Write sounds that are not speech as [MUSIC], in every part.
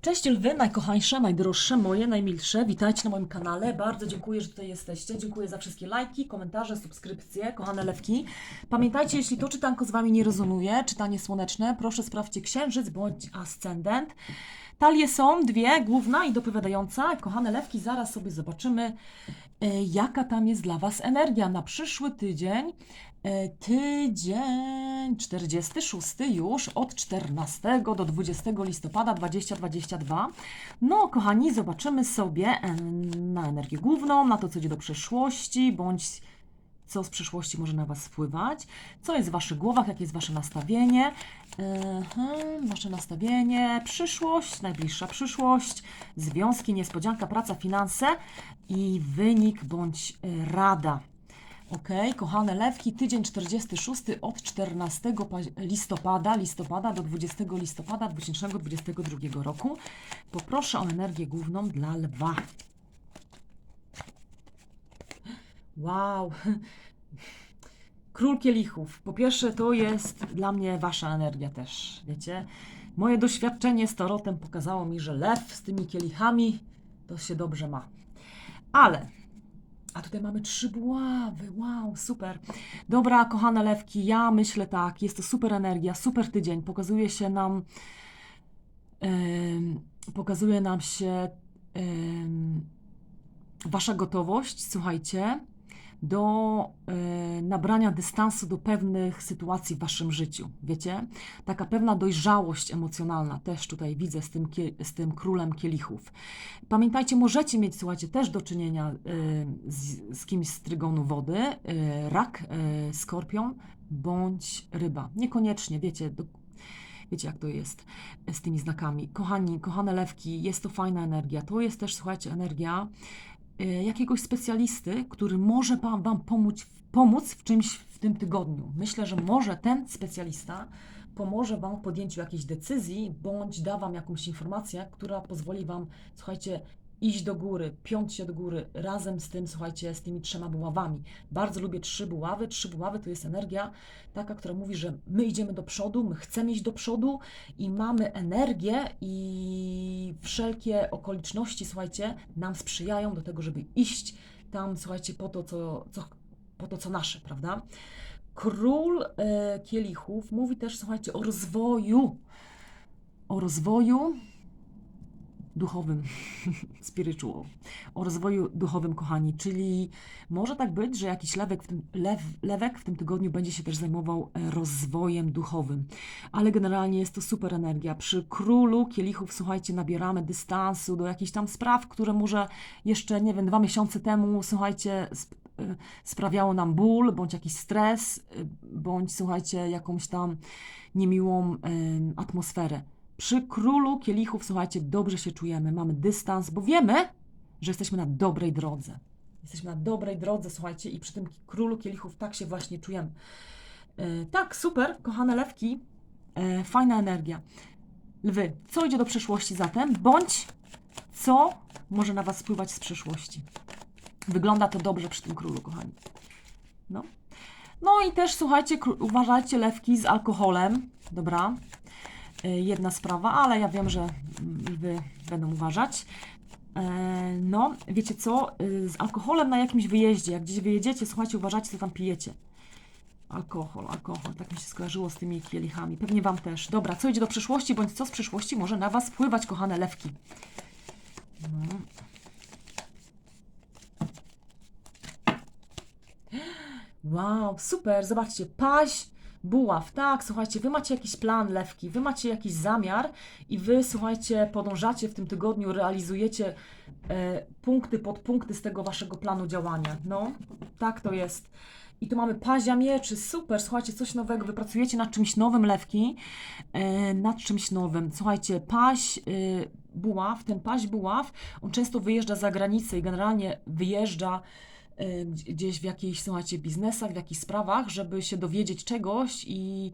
Cześć lwy, najkochańsze, najdroższe, moje, najmilsze. Witajcie na moim kanale. Bardzo dziękuję, że tutaj jesteście. Dziękuję za wszystkie lajki, komentarze, subskrypcje, kochane lewki. Pamiętajcie, jeśli to czytanko z Wami nie rezonuje, czytanie słoneczne, proszę sprawdźcie księżyc bądź ascendent. Talie są dwie, główna i dopowiadająca. Kochane lewki, zaraz sobie zobaczymy, e, jaka tam jest dla Was energia na przyszły tydzień. E, Tydzień 46 już od 14 do 20 listopada 2022. No, kochani, zobaczymy sobie e, na energię główną, na to, co idzie do przeszłości, bądź co z przyszłości może na Was wpływać, co jest w Waszych głowach, jakie jest Wasze nastawienie, Mhm, Wasze nastawienie, przyszłość, najbliższa przyszłość, związki, niespodzianka, praca, finanse i wynik bądź e, rada. Ok, kochane lewki, tydzień 46 od 14 paź- listopada, listopada do 20 listopada 2022 roku. Poproszę o energię główną dla lwa. Wow. Król kielichów. Po pierwsze, to jest dla mnie wasza energia też, wiecie? Moje doświadczenie z tarotem pokazało mi, że lew z tymi kielichami to się dobrze ma. Ale a tutaj mamy trzy buławy. Wow, super. Dobra, kochane lewki, ja myślę tak, jest to super energia, super tydzień. Pokazuje się nam, em, pokazuje nam się em, wasza gotowość, słuchajcie, do e, nabrania dystansu do pewnych sytuacji w waszym życiu. Wiecie? Taka pewna dojrzałość emocjonalna też tutaj widzę z tym, z tym królem kielichów. Pamiętajcie, możecie mieć, słuchajcie, też do czynienia e, z, z kimś z trygonu wody, e, rak, e, skorpion bądź ryba. Niekoniecznie, wiecie, do, Wiecie, jak to jest z tymi znakami. Kochani, kochane lewki, jest to fajna energia. To jest też, słuchajcie, energia jakiegoś specjalisty, który może Wam, wam pomóc, pomóc w czymś w tym tygodniu. Myślę, że może ten specjalista pomoże Wam w podjęciu jakiejś decyzji, bądź da Wam jakąś informację, która pozwoli Wam, słuchajcie, iść do góry, piąć się do góry razem z tym, słuchajcie, z tymi trzema buławami. Bardzo lubię trzy buławy. Trzy buławy to jest energia taka, która mówi, że my idziemy do przodu, my chcemy iść do przodu i mamy energię i wszelkie okoliczności, słuchajcie, nam sprzyjają do tego, żeby iść tam, słuchajcie, po to, co, co, po to, co nasze, prawda? Król e, kielichów mówi też, słuchajcie, o rozwoju. O rozwoju duchowym, [LAUGHS] spiritual, o rozwoju duchowym, kochani, czyli może tak być, że jakiś lewek w tym, lew, lewek w tym tygodniu będzie się też zajmował e, rozwojem duchowym, ale generalnie jest to super energia. Przy królu kielichów, słuchajcie, nabieramy dystansu do jakichś tam spraw, które może jeszcze, nie wiem, dwa miesiące temu, słuchajcie, e, sprawiało nam ból, bądź jakiś stres, e, bądź, słuchajcie, jakąś tam niemiłą em, atmosferę. Przy królu kielichów, słuchajcie, dobrze się czujemy, mamy dystans, bo wiemy, że jesteśmy na dobrej drodze. Jesteśmy na dobrej drodze, słuchajcie, i przy tym królu kielichów tak się właśnie czujemy. E, tak, super, kochane lewki, e, fajna energia. Lwy, co idzie do przyszłości zatem, bądź co może na Was wpływać z przyszłości. Wygląda to dobrze przy tym królu, kochani. No. No i też słuchajcie, uważajcie lewki z alkoholem, dobra? Y, Jedna sprawa, ale ja wiem, że lwy będą uważać. E, No, wiecie co? Y, Z alkoholem na jakimś wyjeździe, jak gdzieś wyjedziecie, słuchajcie, uważajcie, co tam pijecie. Alkohol, alkohol, tak mi się skojarzyło z tymi kielichami. Pewnie Wam też. Dobra, co idzie do przyszłości, bądź co z przyszłości może na Was wpływać, kochane lewki. No. [GASPS] Wow, super, zobaczcie, paź, buław, tak, słuchajcie, wy macie jakiś plan, lewki, wy macie jakiś zamiar i wy, słuchajcie, podążacie w tym tygodniu, realizujecie e, punkty, podpunkty z tego waszego planu działania. No, tak to jest. I tu mamy pazia mieczy, super, słuchajcie, coś nowego, wy pracujecie nad czymś nowym, lewki, e, nad czymś nowym. Słuchajcie, paź, e, buław, ten paź buław, on często wyjeżdża za granicę i generalnie wyjeżdża gdzieś w jakichś, słuchajcie, biznesach, w jakichś sprawach, żeby się dowiedzieć czegoś i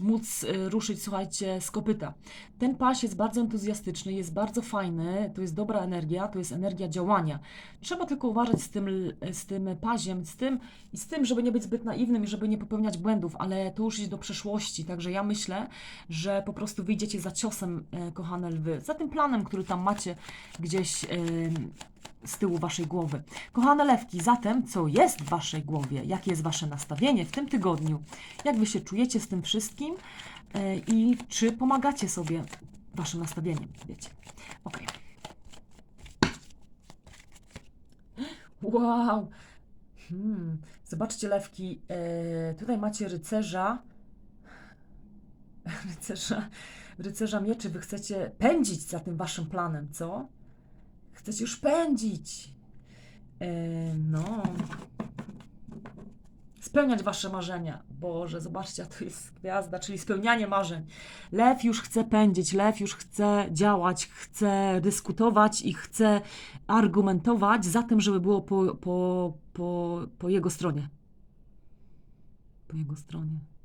móc y, ruszyć, słuchajcie, z kopyta. Ten pas jest bardzo entuzjastyczny, jest bardzo fajny, to jest dobra energia, to jest energia działania. Trzeba tylko uważać z tym, z tym paziem, z tym i z tym, żeby nie być zbyt naiwnym i żeby nie popełniać błędów, ale to już iść do przeszłości. Także ja myślę, że po prostu wyjdziecie za ciosem, e, kochane lwy, za tym planem, który tam macie gdzieś e, z tyłu waszej głowy. Kochane lewki, zatem co jest w waszej głowie? Jakie jest wasze nastawienie w tym tygodniu? Jak wy się czujecie z tym wszystkim? E, I czy pomagacie sobie waszym nastawieniem? Wiecie. Ok. Wow! Hmm. Zobaczcie, lewki. E, tutaj macie rycerza. Rycerza, rycerza mieczy. Wy chcecie pędzić za tym waszym planem, co? Chcecie już pędzić. E, no. Spełniać wasze marzenia. Boże, zobaczcie, a tu jest gwiazda, czyli spełnianie marzeń. Lew już chce pędzić, lew już chce działać, chce dyskutować i chce argumentować za tym, żeby było po, po, po, po jego stronie. Po jego stronie.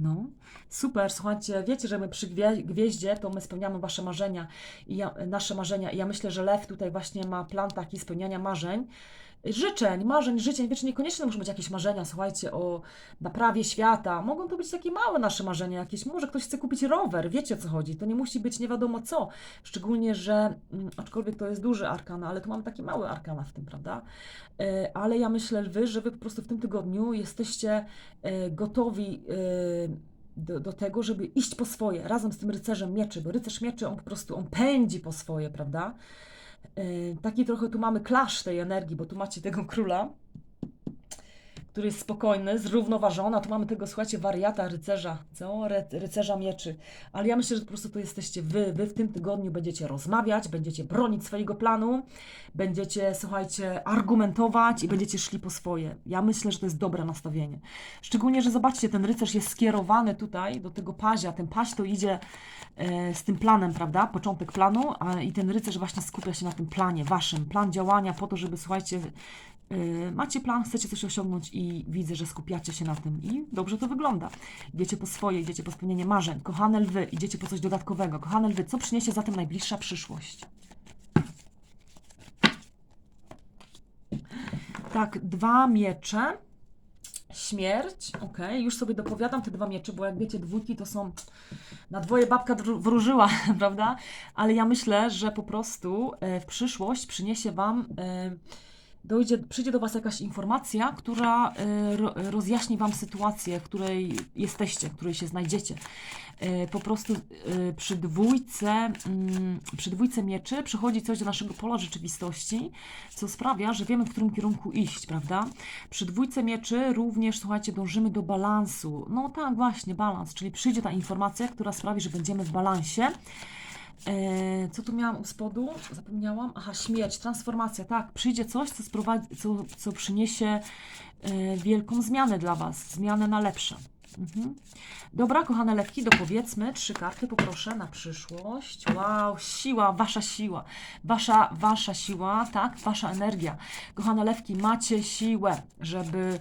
No, super, słuchajcie, wiecie, że my przy gwie- gwieździe to my spełniamy wasze marzenia i ja, nasze marzenia. I ja myślę, że Lew tutaj właśnie ma plan taki spełniania marzeń, życzeń, marzeń, życzeń, wiecie, niekoniecznie muszą być jakieś marzenia, słuchajcie, o naprawie świata, mogą to być takie małe nasze marzenia jakieś, może ktoś chce kupić rower, wiecie o co chodzi, to nie musi być nie wiadomo co, szczególnie, że mm, aczkolwiek to jest duży arkana, ale tu mamy takie małe arkana w tym, prawda, E, ale ja myślę, wy, że wy po prostu w tym tygodniu jesteście e, gotowi e, do, do tego, żeby iść po swoje, razem z tym rycerzem mieczy, bo rycerz mieczy, on po prostu, on pędzi po swoje, prawda? E, Taki trochę tu mamy klasz tej energii, bo tu macie tego króla, który jest spokojny, zrównoważony, a tu mamy tego, słuchajcie, wariata, rycerza, co? Ry, rycerza mieczy. Ale ja myślę, że po prostu to jesteście wy. Wy w tym tygodniu będziecie rozmawiać, będziecie bronić swojego planu, będziecie, słuchajcie, argumentować i będziecie szli po swoje. Ja myślę, że to jest dobre nastawienie. Szczególnie, że zobaczcie, ten rycerz jest skierowany tutaj do tego pazia. Ten paź to idzie e, z tym planem, prawda? Początek planu, a i ten rycerz właśnie skupia się na tym planie waszym. Plan działania po to, żeby, słuchajcie, macie plan, chcecie coś osiągnąć i widzę, że skupiacie się na tym i dobrze to wygląda. Idziecie po swoje, idziecie po spełnienie marzeń. Kochane lwy, idziecie po coś dodatkowego. Kochane lwy, co przyniesie zatem najbliższa przyszłość? Tak, dwa miecze. Śmierć, okej, już sobie dopowiadam te dwa miecze, bo jak wiecie, dwójki to są na dwoje babka wróżyła, [LAUGHS] prawda? Ale ja myślę, że po prostu e, w przyszłość przyniesie Wam, e, dojdzie, przyjdzie do Was jakaś informacja, która e, ro, rozjaśni Wam sytuację, w której jesteście, w której się znajdziecie. E, Po prostu e, przy dwójce, mm, przy dwójce mieczy przychodzi coś do naszego pola rzeczywistości, co sprawia, że wiemy, w którym kierunku iść, prawda? Przy dwójce mieczy również, słuchajcie, dążymy do balansu. No tak, właśnie, balans, czyli przyjdzie ta informacja, która sprawi, że będziemy w balansie. E, co tu miałam u spodu? Zapomniałam. Aha, śmierć, transformacja, tak. Przyjdzie coś, co, sprowadzi, co, co przyniesie e, wielką zmianę dla Was, zmianę na lepsze. Mhm. Dobra, kochane lewki, dopowiedzmy trzy karty, poproszę na przyszłość. Wow, siła, wasza siła, wasza, wasza siła, tak, wasza energia. Kochane lewki, macie siłę, żeby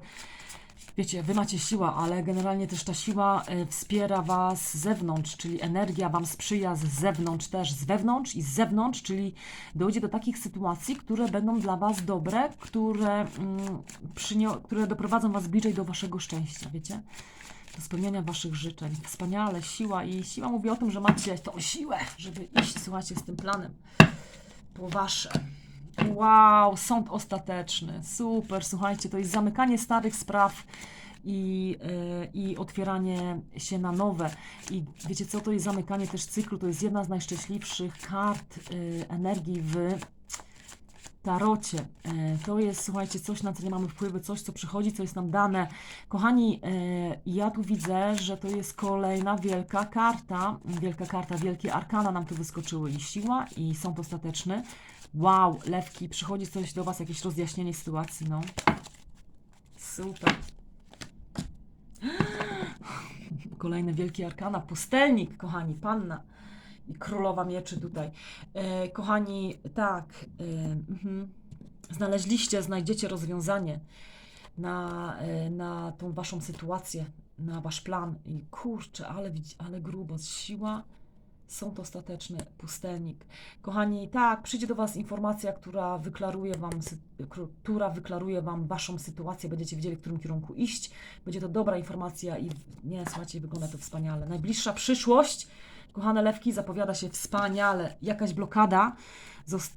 Wiecie, wy macie siłę, ale generalnie też ta siła e, wspiera was z zewnątrz, czyli energia wam sprzyja z zewnątrz też, z wewnątrz i z zewnątrz, czyli dojdzie do takich sytuacji, które będą dla was dobre, które, mm, które doprowadzą was bliżej do waszego szczęścia, wiecie? Do spełniania waszych życzeń. Wspaniale, siła i siła mówi o tym, że macie tą siłę, żeby iść, słuchajcie, z tym planem po wasze. Wow, sąd ostateczny. Super, słuchajcie, to jest zamykanie starych spraw i, yy, i otwieranie się na nowe. I wiecie co, to jest zamykanie też cyklu, to jest jedna z najszczęśliwszych kart yy, energii w tarocie. Yy, To jest, słuchajcie, coś, na co nie mamy wpływu, coś, co przychodzi, co jest nam dane. Kochani, ja tu widzę, że to jest kolejna wielka karta, wielka karta, wielkie arkana nam tu wyskoczyły i siła, i sąd ostateczny. Wow, lewki, przychodzi coś do Was, jakieś rozjaśnienie sytuacji, no. Super. [GASPS] Kolejne wielkie arkana, pustelnik, kochani, panna i królowa mieczy tutaj. E, kochani, tak, e, mhm. znaleźliście, znajdziecie rozwiązanie na, e, na tą Waszą sytuację. na wasz plan i kurczę, ale, ale grubo, siła, sąd ostateczny, pustelnik. Kochani, tak, przyjdzie do was informacja, która wyklaruje wam, która wyklaruje wam waszą sytuację, będziecie wiedzieli, w którym kierunku iść, będzie to dobra informacja i nie, słuchajcie, wygląda to wspaniale. Najbliższa przyszłość, kochane lewki, zapowiada się wspaniale. Jakaś blokada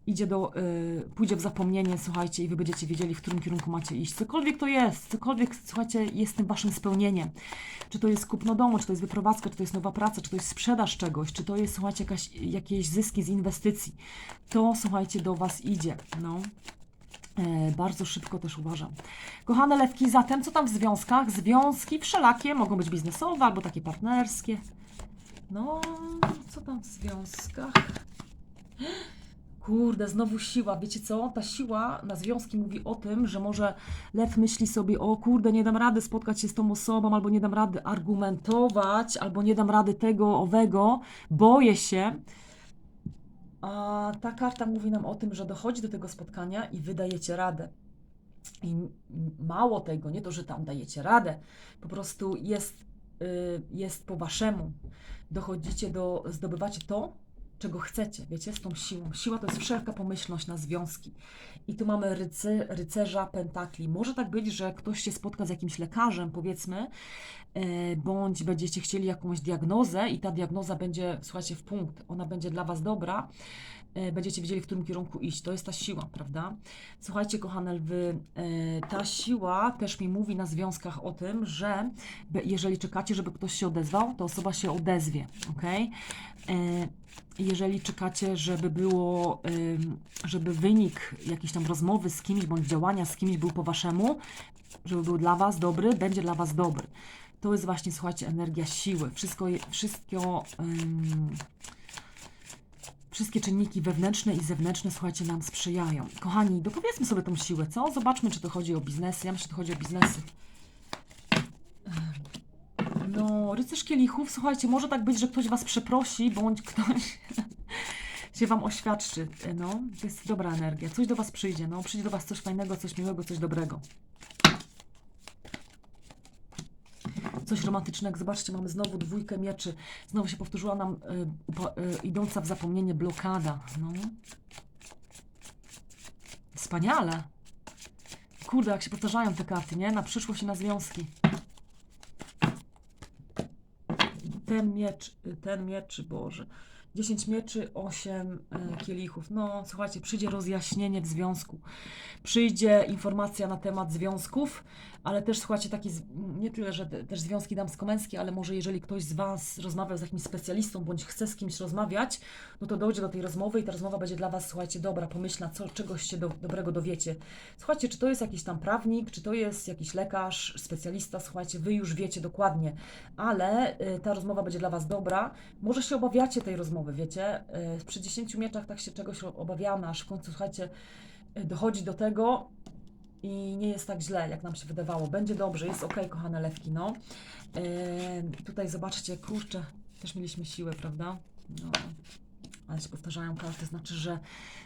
idzie do, y, pójdzie w zapomnienie, słuchajcie, i wy będziecie wiedzieli, w którym kierunku macie iść. Cokolwiek to jest, cokolwiek, słuchajcie, jest tym waszym spełnieniem. Czy to jest kupno domu, czy to jest wyprowadzka, czy to jest nowa praca, czy to jest sprzedaż czegoś, czy to jest, słuchajcie, jakaś, jakieś zyski z inwestycji. To, słuchajcie, do was idzie. No. E, bardzo szybko też uważam. Kochane lewki, zatem co tam w związkach? Związki wszelakie, mogą być biznesowe albo takie partnerskie. No, co tam w związkach? Kurde, znowu siła. Wiecie co? Ta siła na związki mówi o tym, że może lew myśli sobie, o kurde, nie dam rady spotkać się z tą osobą, albo nie dam rady argumentować, albo nie dam rady tego, owego, boję się. A ta karta mówi nam o tym, że dochodzi do tego spotkania i wy dajecie radę. I mało tego, nie to, że tam dajecie radę, po prostu jest, y, jest po waszemu. Dochodzicie do, zdobywacie to, czego chcecie, wiecie, z tą siłą. Siła to jest wszelka pomyślność na związki. I tu mamy rycy, rycerza pentakli. Może tak być, że ktoś się spotka z jakimś lekarzem, powiedzmy, e, bądź będziecie chcieli jakąś diagnozę i ta diagnoza będzie, słuchajcie, w punkt, ona będzie dla Was dobra, będziecie wiedzieli, w którym kierunku iść. To jest ta siła, prawda? Słuchajcie, kochane lwy, e, ta siła też mi mówi na związkach o tym, że jeżeli czekacie, żeby ktoś się odezwał, to osoba się odezwie, ok? Jeżeli czekacie, żeby było, żeby wynik jakiejś tam rozmowy z kimś bądź działania z kimś był po waszemu, żeby był dla was dobry, będzie dla was dobry. To jest właśnie, słuchajcie, energia siły. Wszystko, wszystko, ym, wszystkie czynniki wewnętrzne i zewnętrzne, słuchajcie, nam sprzyjają. Kochani, dopowiedzmy sobie tą siłę, co? Zobaczmy, czy to chodzi o biznesy. Ja myślę, że to chodzi o biznesy. No, rycerz kielichów, słuchajcie, może tak być, że ktoś was przeprosi, bądź ktoś [LAUGHS] się wam oświadczy. No, to jest dobra energia. Coś do was przyjdzie, no, przyjdzie do was coś fajnego, coś miłego, coś dobrego. Coś romantycznego. Zobaczcie, mamy znowu dwójkę mieczy. Znowu się powtórzyła nam y, upa- y, idąca w zapomnienie blokada. No. Wspaniale. Kurde, jak się powtarzają te karty, nie? Na przyszłość i na związki. Ten miecz, y, ten miecz, Boże. 10 mieczy, 8 e, kielichów. No, słuchajcie, przyjdzie rozjaśnienie w związku. Przyjdzie informacja na temat związków, ale też słuchajcie, taki, nie tyle, że te- też związki damsko-męskie, ale może jeżeli ktoś z Was rozmawia z jakimś specjalistą, bądź chce z kimś rozmawiać, no to dojdzie do tej rozmowy i ta rozmowa będzie dla Was, słuchajcie, dobra, pomyślna, co, czegoś się do, dobrego dowiecie. Słuchajcie, czy to jest jakiś tam prawnik, czy to jest jakiś lekarz, specjalista, słuchajcie, Wy już wiecie dokładnie, ale y, ta rozmowa będzie dla Was dobra. Może się obawiacie tej rozmowy, wiecie? Y, przy 10 mieczach tak się czegoś obawiamy, aż w końcu, słuchajcie, y, dochodzi do tego i nie jest tak źle, jak nam się wydawało. Będzie dobrze, jest ok, kochane lewki, no. Y, tutaj zobaczcie, kurczę, też mieliśmy siłę, prawda? No. Ale się powtarzają karty, znaczy, że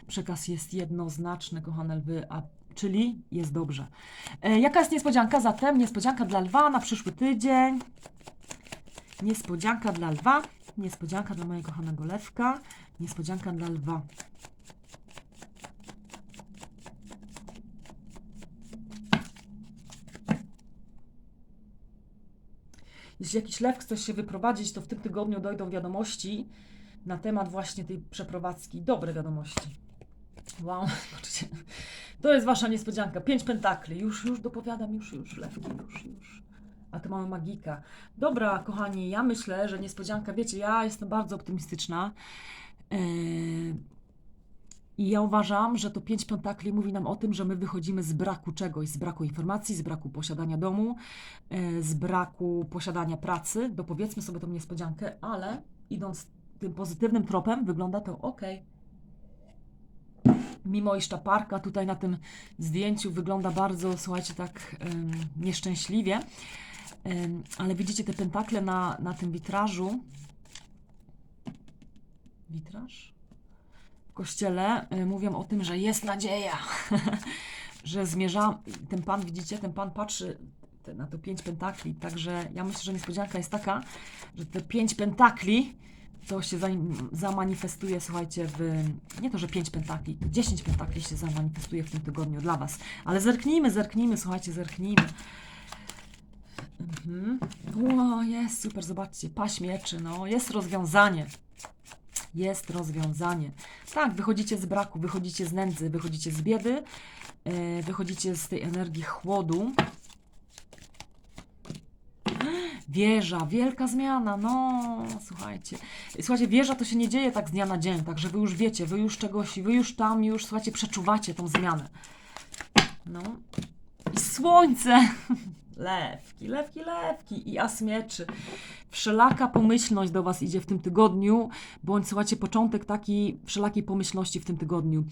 przekaz jest jednoznaczny, kochane lwy, a czyli jest dobrze. E, jaka jest niespodzianka zatem? Niespodzianka dla lwa na przyszły tydzień. Niespodzianka dla lwa. Niespodzianka dla mojego kochanego lewka. Niespodzianka dla lwa. Jeśli jakiś lew chce się wyprowadzić, to w tym tygodniu dojdą wiadomości na temat właśnie tej przeprowadzki. Dobre wiadomości. Wow, [LAUGHS] zobaczcie. To jest wasza niespodzianka. Pięć pentakli. Już, już dopowiadam, już, już, lewki, już, już. A tu mamy magika. Dobra, kochani, ja myślę, że niespodzianka, wiecie, ja jestem bardzo optymistyczna. Yy, I ja uważam, że to pięć pentakli mówi nam o tym, że my wychodzimy z braku czegoś, z braku informacji, z braku posiadania domu, yy, z braku posiadania pracy. Dopowiedzmy sobie tą niespodziankę, ale idąc tym pozytywnym tropem, wygląda to ok. Mimo iż ta parka tutaj na tym zdjęciu wygląda bardzo, słuchajcie, tak nieszczęśliwie, ale widzicie te pentakle na, na tym witrażu. Witraż? Kościele y, mówią o tym, że jest nadzieja, [LAUGHS] że zmierza. Ten pan, widzicie, ten pan patrzy na to pięć pentakli. Także ja myślę, że niespodzianka jest taka, że te pięć pentakli to się zamanifestuje, słuchajcie, w. Nie to, że pięć pentakli, 10 pentakli się zamanifestuje w tym tygodniu dla Was. Ale zerknijmy, zerknijmy, słuchajcie, zerknijmy. Mhm. Ło, jest super, zobaczcie, paść mieczy, no, jest rozwiązanie. Jest rozwiązanie. Tak, wychodzicie z braku, wychodzicie z nędzy, wychodzicie z biedy, e, wychodzicie z tej energii chłodu. Wieża, wielka zmiana, no słuchajcie. Słuchajcie, wieża to się nie dzieje tak z dnia na dzień, także wy już wiecie, wy już czegoś, wy już tam, już słuchajcie, przeczuwacie tą zmianę. No. I słońce. [LAUGHS] Lewki, lewki, lewki i as mieczy. Wszelaka pomyślność do Was idzie w tym tygodniu, bądź słuchajcie, początek taki wszelakiej pomyślności w tym tygodniu.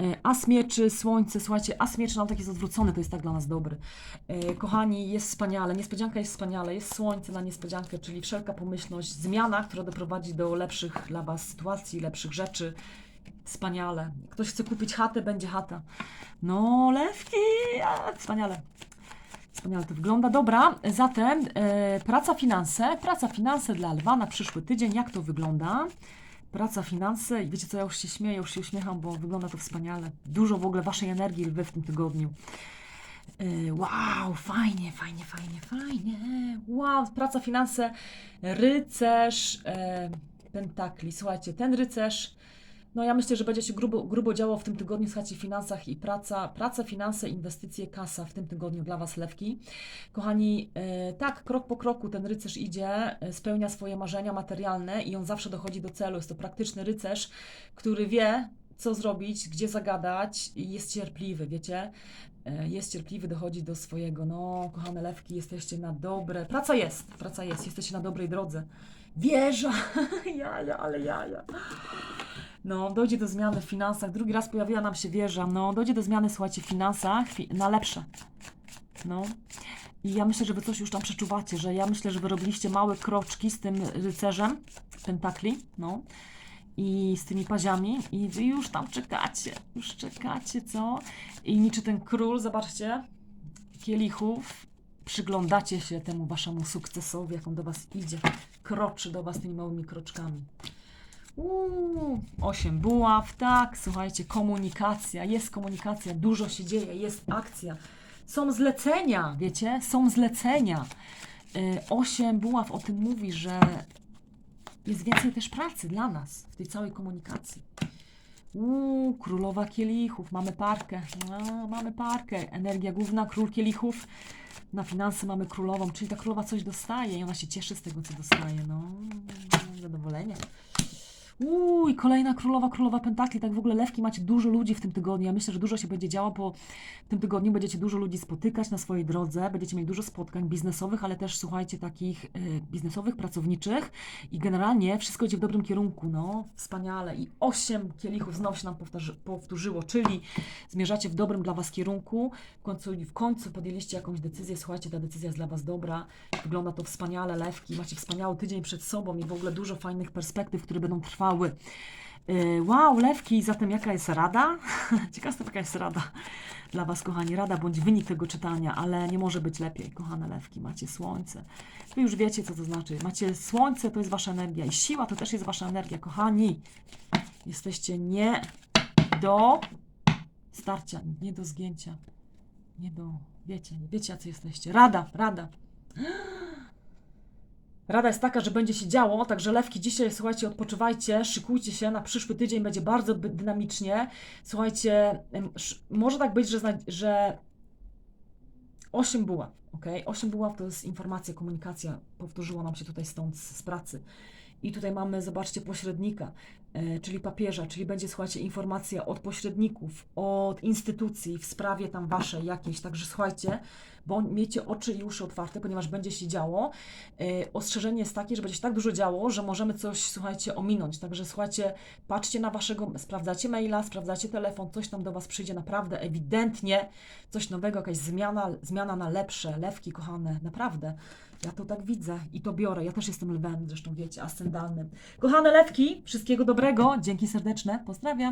E, As mieczy, słońce, słuchajcie, as mieczy nam tak jest odwrócony, to jest tak dla nas dobry. E, Kochani, jest wspaniale, niespodzianka jest wspaniale, jest słońce na niespodziankę, czyli wszelka pomyślność, zmiana, która doprowadzi do lepszych dla Was sytuacji, lepszych rzeczy. Wspaniale. Ktoś chce kupić chatę, będzie chata. No, lewki, a, wspaniale. Wspaniale to wygląda. Dobra, zatem e, praca, finanse. Praca, finanse dla Lwa na przyszły tydzień. Jak to wygląda? Praca, finanse. I wiecie co, ja już się śmieję, już się uśmiecham, bo wygląda to wspaniale. Dużo w ogóle Waszej energii, Lwy, w tym tygodniu. E, Wow, fajnie, fajnie, fajnie, fajnie. Wow, praca, finanse, rycerz, e, pentakli. Słuchajcie, ten rycerz, no ja myślę, że będzie się grubo, grubo działo w tym tygodniu, słuchajcie, finansach i praca, praca, finanse, inwestycje, kasa w tym tygodniu dla Was, Lewki. Kochani, e, tak, krok po kroku ten rycerz idzie, e, spełnia swoje marzenia materialne i on zawsze dochodzi do celu. Jest to praktyczny rycerz, który wie, co zrobić, gdzie zagadać i jest cierpliwy, wiecie? E, Jest cierpliwy, dochodzi do swojego. No, kochane lewki, jesteście na dobre. Praca jest, praca jest, jesteście na dobrej drodze. Wieża, [LAUGHS] jaja, ale jaja. No, dojdzie do zmiany w finansach. Drugi raz pojawiła nam się wieża. No, dojdzie do zmiany, słuchajcie, w finansach fi- na lepsze. No. I ja myślę, że wy coś już tam przeczuwacie, że ja myślę, że wy robiliście małe kroczki z tym rycerzem pentakli, no. I z tymi paziami i wy już tam czekacie, już czekacie, co? I niczy ten król, zobaczcie, kielichów, przyglądacie się temu waszemu sukcesowi, jak on do was idzie, kroczy do was tymi małymi kroczkami. Uuu, osiem buław, tak, słuchajcie, komunikacja, jest komunikacja, dużo się dzieje, jest akcja. Są zlecenia, wiecie, są zlecenia. Y, Osiem buław o tym mówi, że jest więcej też pracy dla nas w tej całej komunikacji. Uuu, królowa kielichów, mamy parkę, no, mamy parkę, energia główna, król kielichów. Na finanse mamy królową, czyli ta królowa coś dostaje i ona się cieszy z tego, co dostaje. No. Uuu, i kolejna królowa, królowa pentakli. Tak w ogóle lewki macie dużo ludzi w tym tygodniu. Ja myślę, że dużo się będzie działo, bo w tym tygodniu będziecie dużo ludzi spotykać na swojej drodze. Będziecie mieli dużo spotkań biznesowych, ale też słuchajcie, takich e, biznesowych, pracowniczych. I generalnie wszystko idzie w dobrym kierunku. No, wspaniale. I osiem kielichów znowu się nam powtarzy, powtórzyło, czyli zmierzacie w dobrym dla Was kierunku. W końcu, w końcu podjęliście jakąś decyzję. Słuchajcie, ta decyzja jest dla Was dobra. Wygląda to wspaniale, lewki. Macie wspaniały tydzień przed sobą i w ogóle dużo fajnych perspektyw, które będą trwały. Yy, Wow, lewki, zatem jaka jest rada? [LAUGHS] Ciekaw jestem, jaka jest rada dla Was, kochani. Rada bądź wynik tego czytania, ale nie może być lepiej, kochane lewki. Macie słońce. Wy już wiecie, co to znaczy. Macie słońce, to jest Wasza energia i siła to też jest Wasza energia, kochani. Jesteście nie do starcia, nie do zgięcia, nie do, wiecie, wiecie, jacy jesteście. Rada, rada. [GASPS] Rada jest taka, że będzie się działo, także lewki dzisiaj, słuchajcie, odpoczywajcie, szykujcie się, na przyszły tydzień będzie bardzo dynamicznie. Słuchajcie, może tak być, że, że 8 buław, ok? 8 buław to jest informacja, komunikacja, powtórzyło nam się tutaj stąd z pracy. I tutaj mamy, zobaczcie, pośrednika, e, czyli papieża, czyli będzie, słuchajcie, informacja od pośredników, od instytucji w sprawie tam waszej jakiejś. Także słuchajcie, bo miejcie oczy i uszy otwarte, ponieważ będzie się działo. E, ostrzeżenie jest takie, że będzie się tak dużo działo, że możemy coś, słuchajcie, ominąć. Także słuchajcie, patrzcie na waszego, sprawdzacie maila, sprawdzacie telefon, coś tam do was przyjdzie naprawdę ewidentnie, coś nowego, jakaś zmiana, zmiana na lepsze, lewki kochane, naprawdę. Ja to tak widzę i to biorę. Ja też jestem lwem, zresztą wiecie, ascendalnym. Kochane lewki, wszystkiego dobrego. Dzięki serdeczne. Pozdrawiam.